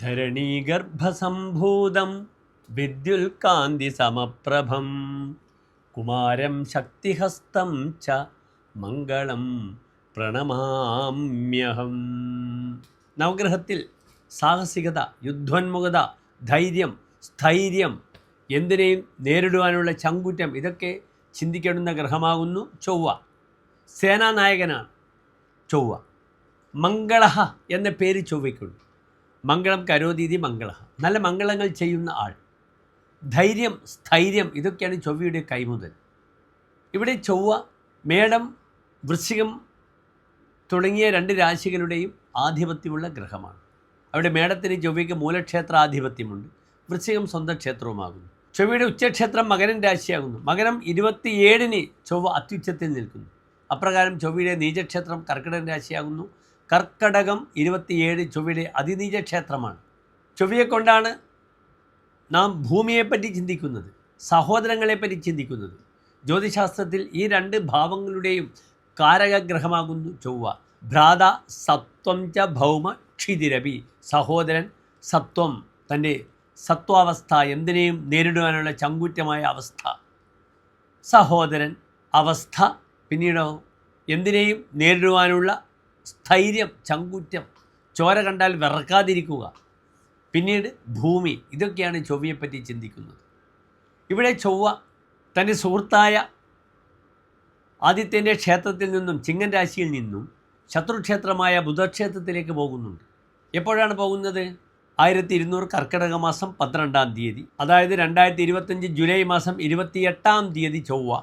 ധരണീഗർഭസംഭൂതം വിദ്യുൽകാന്തി സമപ്രഭം കുമാരം ശക്തിഹസ്തം ച മംഗളം പ്രണമാമ്യഹം. നവഗ്രഹത്തിൽ സാഹസികത യുദ്ധോന്മുഖത ധൈര്യം സ്ഥൈര്യം എന്തിനേയും നേരിടുവാനുള്ള ചങ്കുറ്റം ഇതൊക്കെ ചിന്തിക്കേണ്ടുന്ന ഗ്രഹമാകുന്നു ചൊവ്വ. സേനാനായകനാണ് ചൊവ്വ. മംഗള എന്ന പേര് ചൊവ്വയ്ക്കുണ്ട്. മംഗളം കരോതീതി മംഗള. നല്ല മംഗളങ്ങൾ ചെയ്യുന്ന ആൾ. ധൈര്യം സ്ഥൈര്യം ഇതൊക്കെയാണ് ചൊവ്വയുടെ കൈമുതൽ ഇവിടെ ചൊവ്വ മേടം വൃശ്ചികം തുടങ്ങിയ രണ്ട് രാശികളുടെയും ആധിപത്യമുള്ള ഗ്രഹമാണ്. അവിടെ മേടത്തിന് ചൊവ്വയ്ക്ക് മൂലക്ഷേത്ര ആധിപത്യമുണ്ട്. വൃശ്ചികം സ്വന്തം ക്ഷേത്രവുമാകുന്നു. ചൊവ്വയുടെ ഉച്ചക്ഷേത്രം മകരൻ രാശിയാകുന്നു. മകരം ഇരുപത്തിയേഴിന് ചൊവ്വ അത്യുച്ചത്തിൽ നിൽക്കുന്നു. അപ്രകാരം ചൊവ്വയുടെ നീചക്ഷേത്രം കർക്കിടകൻ രാശിയാകുന്നു. കർക്കടകം ഇരുപത്തിയേഴ് ചൊവ്വയുടെ അതിനീജ ക്ഷേത്രമാണ്. ചൊവ്വയെ കൊണ്ടാണ് നാം ഭൂമിയെപ്പറ്റി ചിന്തിക്കുന്നത് സഹോദരങ്ങളെപ്പറ്റി ചിന്തിക്കുന്നത്. ജ്യോതിശാസ്ത്രത്തിൽ ഈ രണ്ട് ഭാവങ്ങളുടെയും കാരകഗ്രഹമാകുന്നു ചൊവ്വ. ഭ്രാത സത്വം ച ഭൗമ ക്ഷിതിരവി സഹോദരൻ സത്വം തന്റെ സത്വാവസ്ഥ എന്തിനേയും നേരിടുവാനുള്ള ചങ്കൂറ്റമായ അവസ്ഥ. സഹോദരൻ അവസ്ഥ പിന്നീടോ എന്തിനേയും നേരിടുവാനുള്ള സ്ഥൈര്യം ചങ്കുറ്റം ചോര കണ്ടാൽ വിറക്കാതിരിക്കുക. പിന്നീട് ഭൂമി ഇതൊക്കെയാണ് ചൊവ്വയെപ്പറ്റി ചിന്തിക്കുന്നത്. ഇവിടെ ചൊവ്വ തന്റെ സുഹൃത്തായ ആദിത്യന്റെ ക്ഷേത്രത്തിൽ നിന്നും ചിങ്ങൻ രാശിയിൽ നിന്നും ശത്രുക്ഷേത്രമായ ബുധക്ഷേത്രത്തിലേക്ക് പോകുന്നുണ്ട്. എപ്പോഴാണ് പോകുന്നത്? ആയിരത്തി ഇരുന്നൂറ് കർക്കിടക മാസം പന്ത്രണ്ടാം തീയതി. അതായത് രണ്ടായിരത്തി ഇരുപത്തഞ്ച് ജൂലൈ മാസം ഇരുപത്തിയെട്ടാം തീയതി ചൊവ്വ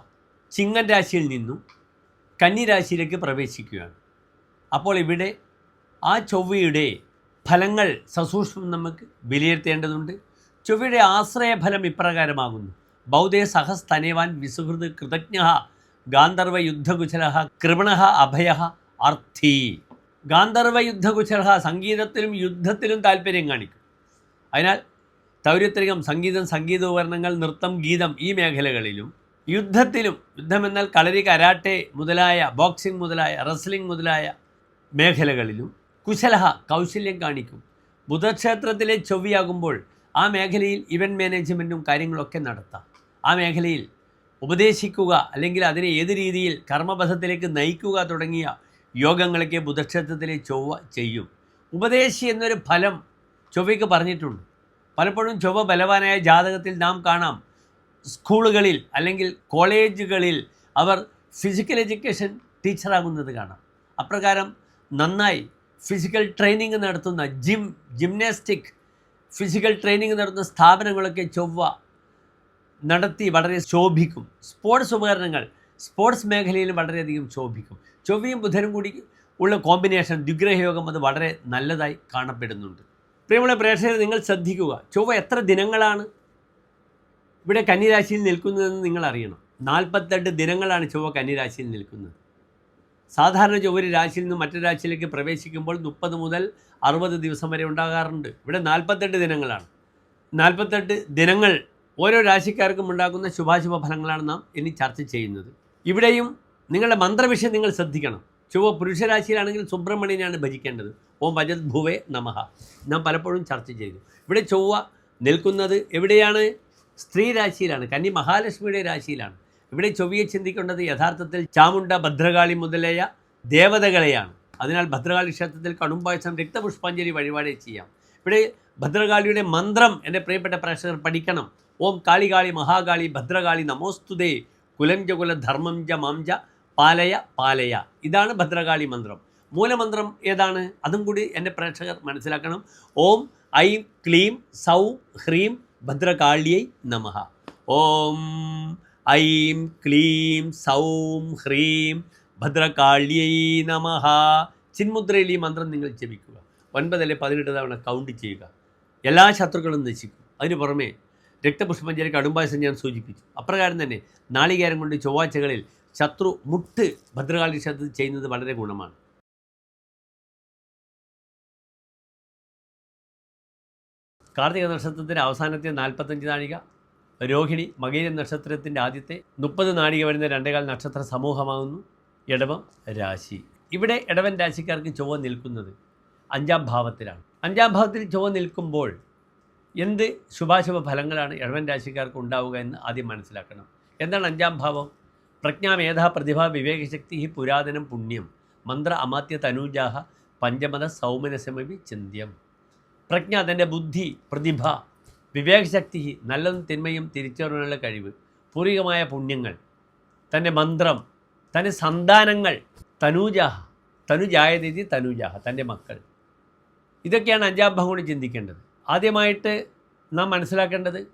ചിങ്ങൻ രാശിയിൽ നിന്നും കന്നിരാശിയിലേക്ക് പ്രവേശിക്കുകയാണ്. അപ്പോൾ ഇവിടെ ആ ചൊവ്വയുടെ ഫലങ്ങൾ സസൂക്ഷ്മം നമുക്ക് വിലയിരുത്തേണ്ടതുണ്ട്. ചൊവ്വയുടെ ആശ്രയഫലം ഇപ്രകാരമാകുന്നു. ബൗദ്ധേ സഹസ്തനേവാൻ വിസുഹൃത് കൃതജ്ഞ ഗാന്ധർവ യുദ്ധകുശല കൃപണ അഭയ അർത്ഥി. ഗാന്ധർവ യുദ്ധകുശല സംഗീതത്തിലും യുദ്ധത്തിലും താല്പര്യം കാണിക്കും. അതിനാൽ തൗര്യത്രികം സംഗീതം സംഗീതോപകരണങ്ങൾ നൃത്തം ഗീതം ഈ മേഖലകളിലും യുദ്ധത്തിലും യുദ്ധമെന്നാൽ കളരി കരാട്ടെ മുതലായ ബോക്സിംഗ് മുതലായ റെസ്ലിംഗ് മുതലായ മേഖലകളിലും കുശലഹ കൗശല്യം കാണിക്കും. ബുധക്ഷേത്രത്തിലെ ചൊവ്വയാകുമ്പോൾ ആ മേഖലയിൽ ഇവന്റ് മാനേജ്മെന്റും കാര്യങ്ങളൊക്കെ നടത്താം. ആ മേഖലയിൽ ഉപദേശിക്കുക അല്ലെങ്കിൽ അതിനെ ഏത് രീതിയിൽ കർമ്മപഥത്തിലേക്ക് നയിക്കുക തുടങ്ങിയ യോഗങ്ങളൊക്കെ ബുധക്ഷേത്രത്തിലെ ചൊവ്വ ചെയ്യും. ഉപദേശി എന്നൊരു ഫലം ചൊവ്വയ്ക്ക് പറഞ്ഞിട്ടുണ്ട്. പലപ്പോഴും ചൊവ്വ ബലവാനായ ജാതകത്തിൽ നാം കാണാം. സ്കൂളുകളിൽ അല്ലെങ്കിൽ കോളേജുകളിൽ അവർ ഫിസിക്കൽ എഡ്യൂക്കേഷൻ ടീച്ചറാകുന്നത് കാണാം. അപ്രകാരം നന്നായി. ഫിസിക്കൽ ട്രെയിനിങ് നടത്തുന്ന ജിം ജിംനാസ്റ്റിക് ഫിസിക്കൽ ട്രെയിനിങ് നടത്തുന്ന സ്ഥാപനങ്ങളൊക്കെ ചൊവ്വ നടത്തി വളരെ ശോഭിക്കും. സ്പോർട്സ് ഉപകരണങ്ങൾ സ്പോർട്സ് മേഖലയിൽ വളരെയധികം ശോഭിക്കും. ചൊവ്വയും ബുധനും കൂടി ഉള്ള കോമ്പിനേഷൻ ദുഗ്രഹയോഗം അത് വളരെ നല്ലതായി കാണപ്പെടുന്നുണ്ട്. പ്രിയമുള്ള പ്രേക്ഷകരെ നിങ്ങൾ ശ്രദ്ധിക്കുക. ചൊവ്വ എത്ര ദിനങ്ങളാണ് ഇവിടെ കന്നിരാശിയിൽ നിൽക്കുന്നതെന്ന് നിങ്ങൾ അറിയണം നാൽപ്പത്തെട്ട് ദിനങ്ങളാണ് ചൊവ്വ കന്നിരാശിയിൽ നിൽക്കുന്നത്. സാധാരണ ഒരു രാശിയിൽ നിന്ന് മറ്റൊരു രാശിയിലേക്ക് പ്രവേശിക്കുമ്പോൾ മുപ്പത് മുതൽ അറുപത് ദിവസം വരെ ഉണ്ടാകാറുണ്ട്. ഇവിടെ നാൽപ്പത്തെട്ട് ദിനങ്ങളാണ്. നാൽപ്പത്തെട്ട് ദിനങ്ങൾ ഓരോ രാശിക്കാർക്കും ഉണ്ടാക്കുന്ന ശുഭാശുഭ ഫലങ്ങളാണ് നാം ഇനി ചർച്ച ചെയ്യുന്നത്. ഇവിടെയും നിങ്ങളുടെ മന്ത്രവിഷയം നിങ്ങൾ ശ്രദ്ധിക്കണം. ചൊവ്വ പുരുഷരാശിയിലാണെങ്കിൽ സുബ്രഹ്മണ്യനാണ് ഭജിക്കേണ്ടത്. ഓം ഭജത് ഭുവേ നമഹ നാം പലപ്പോഴും ചർച്ച ചെയ്തു. ഇവിടെ ചൊവ്വ നിൽക്കുന്നത് എവിടെയാണ്? സ്ത്രീ രാശിയിലാണ്. കന്നി മഹാലക്ഷ്മിയുടെ രാശിയിലാണ്. ഇവിടെ ചൊവ്വയെ ചിന്തിക്കേണ്ടത് യഥാർത്ഥത്തിൽ ചാമുണ്ട ഭദ്രകാളി മുതലായ ദേവതകളെയാണ്. അതിനാൽ ഭദ്രകാളി ക്ഷേത്രത്തിൽ കടുംപായസം രക്തപുഷ്പാഞ്ജലി വഴിപാട് ചെയ്യാം. ഇവിടെ ഭദ്രകാളിയുടെ മന്ത്രം എന്റെ പ്രിയപ്പെട്ട പ്രേക്ഷകർ പഠിക്കണം. ഓം കാളികാളി മഹാകാളി ഭദ്രകാളി നമോസ്തുതേ. കുലം ജ കുല ധർമ്മം ജ മാം ജ പാലയ പാലയ. ഇതാണ് ഭദ്രകാളി മന്ത്രം. മൂലമന്ത്രം ഏതാണ്? അതും കൂടി എന്റെ പ്രേക്ഷകർ മനസ്സിലാക്കണം. ഓം ഐ ക്ലീം സൗ ഹ്രീം ഭദ്രകാളിയൈ നമഃ ഓം ഐം ക്ലീം സൗം ഹ്രീം ഭദ്രകാള്യൈ നമ. ചിന്മുദ്രയിൽ ഈ മന്ത്രം നിങ്ങൾ ജപിക്കുക. ഒൻപതല്ലേ പതിനെട്ട് തവണ കൗണ്ട് ചെയ്യുക. എല്ലാ ശത്രുക്കളും നശിക്കും. അതിന് പുറമേ രക്തപുഷ്പഞ്ചരി കടുംബായസം ഞാൻ സൂചിപ്പിച്ചു. അപ്രകാരം തന്നെ നാളികേരം കൊണ്ട് ചൊവ്വാഴ്ചകളിൽ ശത്രു മുട്ട് ഭദ്രകാളി ക്ഷേത്രത്തിൽ ചെയ്യുന്നത് വളരെ ഗുണമാണ്. കാർത്തിക രോഹിണി മകീര നക്ഷത്രത്തിന്റെ ആദ്യത്തെ മുപ്പത് നാഴിക വരുന്ന രണ്ടേകാൽ നക്ഷത്ര സമൂഹമാകുന്നു. ഇടവം രാശി. ഇവിടെ ഇടവൻ രാശിക്കാർക്ക് ചൊവ്വ നിൽക്കുന്നത് അഞ്ചാം ഭാവത്തിലാണ്. അഞ്ചാം ഭാവത്തിൽ ചൊവ്വ നിൽക്കുമ്പോൾ എന്ത് ശുഭാശുഭ ഫലങ്ങളാണ് ഇടവൻ രാശിക്കാർക്ക് ഉണ്ടാവുക എന്ന് ആദ്യം മനസ്സിലാക്കണം. എന്താണ് അഞ്ചാം ഭാവം? പ്രജ്ഞാ മേധാ പ്രതിഭ വിവേകശക്തി ഹി പുരാതനം പുണ്യം മന്ത്ര അമാത്യ തനൂജാഹ പഞ്ചമത സൗമനസമി ചിന്ത്യം പ്രജ്ഞ തന്റെ ബുദ്ധി പ്രതിഭ വിവേകശക്തി നല്ലതും തിന്മയും തിരിച്ചറിയാനുള്ള കഴിവ് പൂർവികമായ പുണ്യങ്ങൾ തന്റെ മന്ത്രം തന്റെ സന്താനങ്ങൾ തനൂജാഹ തനുജായതിഥി തനുജാഹ തന്റെ മക്കൾ. ഇതൊക്കെയാണ് അഞ്ചാം ഭാഗം കൊണ്ട് ചിന്തിക്കേണ്ടത്. ആദ്യമായിട്ട് നാം മനസ്സിലാക്കേണ്ടത്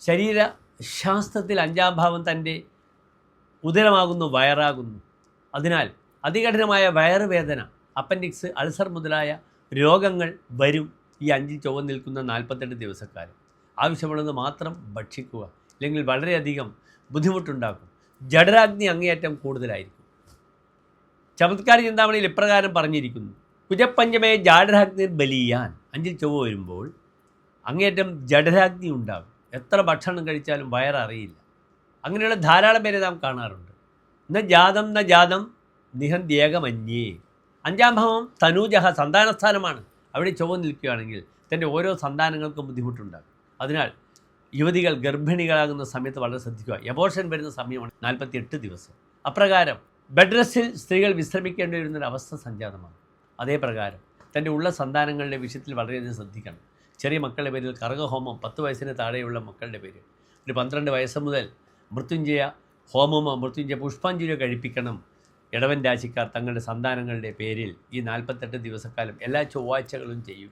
ശരീര ശാസ്ത്രത്തിൽ അഞ്ചാം ഭാവം തന്റെ ഉദരമാകുന്നു വയറാകുന്നു. അതിനാൽ അതികഠിനമായ വയറുവേദന അപ്പൻഡിക്സ് അൾസർ മുതലായ രോഗങ്ങൾ വരും. ഈ അഞ്ചിൽ ചൊവ്വ നിൽക്കുന്ന നാൽപ്പത്തെട്ട് ദിവസക്കാലം ആവശ്യമുള്ളത് മാത്രം ഭക്ഷിക്കുക. അല്ലെങ്കിൽ വളരെയധികം ബുദ്ധിമുട്ടുണ്ടാക്കും. ജഡരാഗ്നി അങ്ങേയറ്റം കൂടുതലായിരിക്കും. ചമത്കാരി ചിന്താമണിയിൽ ഇപ്രകാരം പറഞ്ഞിരിക്കുന്നു. കുജപ്പഞ്ചമയെ ജാഡരാഗ്നി ബലിയാൻ. അഞ്ചിൽ ചൊവ്വ വരുമ്പോൾ അങ്ങേയറ്റം ജഡരാഗ്നി ഉണ്ടാകും. എത്ര ഭക്ഷണം കഴിച്ചാലും വയററിയില്ല. അങ്ങനെയുള്ള ധാരാളം പേരെ നാം കാണാറുണ്ട്. ന ജാതം ന ജാതം നിഹന്ത്യേകമന്യേ അഞ്ചാം ഭാവം തനൂജഹ സന്താനസ്ഥാനമാണ്. അവിടെ ചൊവ്വ നിൽക്കുകയാണെങ്കിൽ തന്റെ ഓരോ സന്താനങ്ങൾക്കും ബുദ്ധിമുട്ടുണ്ടാകും. അതിനാൽ യുവതികൾ ഗർഭിണികളാകുന്ന സമയത്ത് വളരെ ശ്രദ്ധിക്കുക. എബോർഷൻ വരുന്ന സമയമാണ് നാൽപ്പത്തി എട്ട് ദിവസം. അപ്രകാരം ബെഡ് റെസ്റ്റിൽ സ്ത്രീകൾ വിശ്രമിക്കേണ്ടി വരുന്നൊരു അവസ്ഥ സംജാതമാണ്. അതേ പ്രകാരം തന്റെ ഉള്ള സന്താനങ്ങളുടെ വിഷയത്തിൽ വളരെയധികം ശ്രദ്ധിക്കണം. ചെറിയ മക്കളുടെ പേരിൽ കർഗഹോമം പത്ത് വയസ്സിന് താഴെയുള്ള മക്കളുടെ പേര് ഒരു പന്ത്രണ്ട് വയസ്സ് മുതൽ മൃത്യുഞ്ജയ ഹോമമോ മൃത്യുഞ്ജയ പുഷ്പാഞ്ജലിയോ കഴിപ്പിക്കണം. ഇടവൻ രാശിക്കാർ തങ്ങളുടെ സന്താനങ്ങളുടെ പേരിൽ ഈ നാൽപ്പത്തെട്ട് ദിവസക്കാലം എല്ലാ ചൊവ്വാഴ്ചകളും ചെയ്യുക.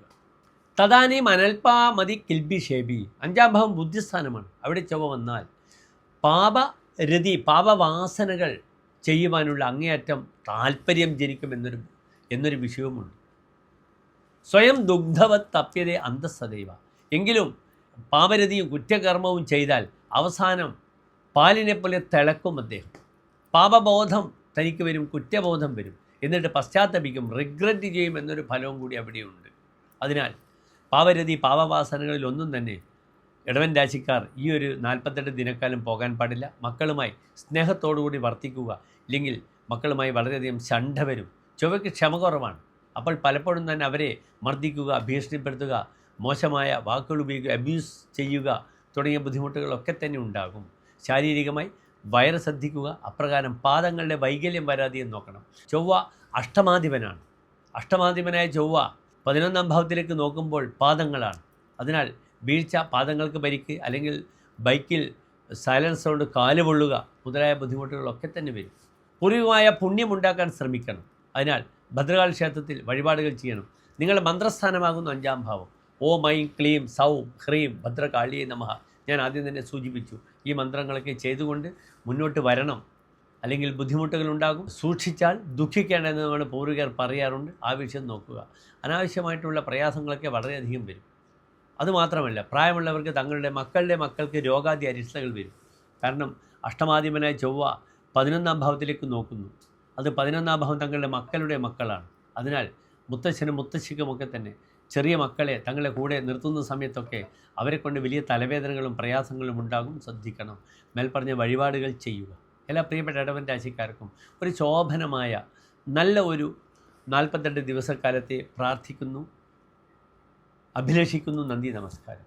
തദാനി മനൽപാ മതി കിൽബി ഷേബി. അഞ്ചാം ഭാവം ബുദ്ധിസ്ഥാനമാണ്. അവിടെ ചൊവ്വ വന്നാൽ പാപരതി പാപവാസനകൾ ചെയ്യുവാനുള്ള അങ്ങേയറ്റം താല്പര്യം ജനിക്കും എന്നൊരു എന്നൊരു വിഷയവുമുണ്ട്. സ്വയം ദുഗ്ധവത് തപ്യത അന്തസ്സദൈവ. എങ്കിലും പാപരതിയും കുറ്റകർമ്മവും ചെയ്താൽ അവസാനം പാലിനെ പോലെ തിളക്കും അദ്ദേഹം. പാപബോധം തനിക്ക് വരും കുറ്റബോധം വരും. എന്നിട്ട് പശ്ചാത്തപിക്കും റിഗ്രറ്റ് ചെയ്യും എന്നൊരു ഫലവും കൂടി അവിടെയുണ്ട്. അതിനാൽ പാവരതി പാവവാസനകളിൽ ഒന്നും തന്നെ ഇടവൻ രാശിക്കാർ ഈ ഒരു നാൽപ്പത്തെട്ട് ദിനക്കാലം പോകാൻ പാടില്ല. മക്കളുമായി സ്നേഹത്തോടുകൂടി വർത്തിക്കുക. ഇല്ലെങ്കിൽ മക്കളുമായി വളരെയധികം ചണ്ട വരും. ചൊവ്വയ്ക്ക് ക്ഷമ കുറവാണ്. അപ്പോൾ പലപ്പോഴും തന്നെ അവരെ മർദ്ദിക്കുക ഭീഷണിപ്പെടുത്തുക മോശമായ വാക്കുകൾ ഉപയോഗിക്കുക അബ്യൂസ് ചെയ്യുക തുടങ്ങിയ ബുദ്ധിമുട്ടുകളൊക്കെ തന്നെ ഉണ്ടാകും. ശാരീരികമായി വയറ് ശ്രദ്ധിക്കുക അപ്രകാരം പാദങ്ങളുടെ വൈകല്യം വരാതെയും നോക്കണം. ചൊവ്വ അഷ്ടമാധിപനാണ്. അഷ്ടമാധിപനായ ചൊവ്വ പതിനൊന്നാം ഭാവത്തിലേക്ക് നോക്കുമ്പോൾ പാദങ്ങളാണ്. അതിനാൽ വീഴ്ച പാദങ്ങൾക്ക് പരിക്ക് അല്ലെങ്കിൽ ബൈക്കിൽ സൈലൻസ് കൊണ്ട് കാൽ പൊള്ളുക മുതലായ ബുദ്ധിമുട്ടുകളൊക്കെ തന്നെ വരും. പൂർവികമായ പുണ്യമുണ്ടാക്കാൻ ശ്രമിക്കണം. അതിനാൽ ഭദ്രകാളി ക്ഷേത്രത്തിൽ വഴിപാടുകൾ ചെയ്യണം. നിങ്ങളുടെ മന്ത്രസ്ഥാനമാകുന്നു അഞ്ചാം ഭാവം. ഓ മൈ ക്ലീം സൗ ഹ്രീം ഭദ്രകാളിയെ നമഹ ഞാൻ ആദ്യം തന്നെ സൂചിപ്പിച്ചു. ഈ മന്ത്രങ്ങളൊക്കെ ചെയ്തുകൊണ്ട് മുന്നോട്ട് വരണം. അല്ലെങ്കിൽ ബുദ്ധിമുട്ടുകൾ ഉണ്ടാകും സൂക്ഷിച്ചാൽ ദുഃഖിക്കേണ്ടതെന്നാണ് പൂർവികർ പറയാറുണ്ട്. ആ വിഷയം നോക്കുക. അനാവശ്യമായിട്ടുള്ള പ്രയാസങ്ങളൊക്കെ വളരെയധികം വരും. അതുമാത്രമല്ല പ്രായമുള്ളവർക്ക് തങ്ങളുടെ മക്കളുടെ മക്കൾക്ക് രോഗാദി അരിഷ്ടകൾ വരും. കാരണം അഷ്ടമാധിപനായ ചൊവ്വ പതിനൊന്നാം ഭാവത്തിലേക്ക് നോക്കുന്നു. അത് പതിനൊന്നാം ഭാവം തങ്ങളുടെ മക്കളുടെ മക്കളാണ്. അതിനാൽ മുത്തശ്ശനും മുത്തശ്ശിക്കുമൊക്കെ തന്നെ ചെറിയ മക്കളെ തങ്ങളെ കൂടെ നിർത്തുന്ന സമയത്തൊക്കെ അവരെ കൊണ്ട് വലിയ തലവേദനകളും പ്രയാസങ്ങളും ഉണ്ടാകും. ശ്രദ്ധിക്കണം. മേൽപ്പറഞ്ഞ വഴിപാടുകൾ ചെയ്യുക. എല്ലാ പ്രിയപ്പെട്ട ഇടവൻ രാശിക്കാർക്കും ഒരു ശോഭനമായ നല്ല ഒരു നാൽപ്പത്തെട്ട് ദിവസക്കാലത്തെ പ്രാർത്ഥിക്കുന്നു. അഭിലഷിക്കുന്നു. നന്ദി. നമസ്കാരം.